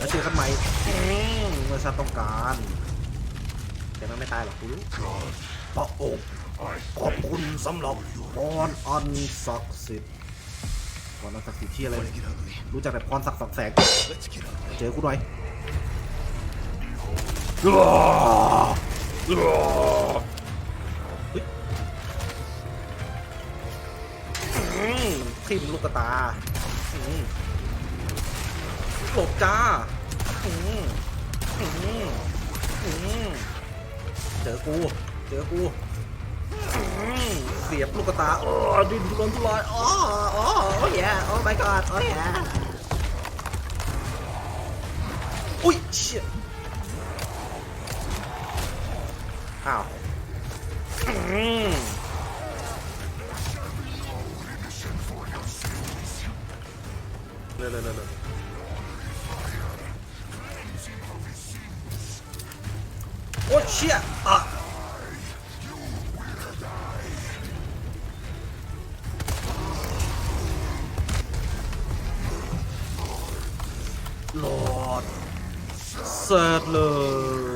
แล้วเจอกันใหม่เมื่อฉันต้องการแต่มันไม่ตายหรอกกูรู้พระองค์ขอบคุณสำหรับพรอันศักดิ์สิทธิ์พรอันศักดิ์สิทธิ์ที่อะไร รู้จักแต่พรศักดิ์สองแสงเจอกูหน่อยอ้าอ้าเฮ้ยทิ่มลูกตาอื หลบจ้าอืมอืมอืมเจอกูเจอกูเสียบลูกตาโอ้ดินทุรนทุรายอ๋ออ๋อโอ้ยโอ้ my god โอ้ยอุ้ยเชี่ยอ้าวเร็วเร็วเร็ว โอ้เชี่ยอะหลอดเสร็จเลย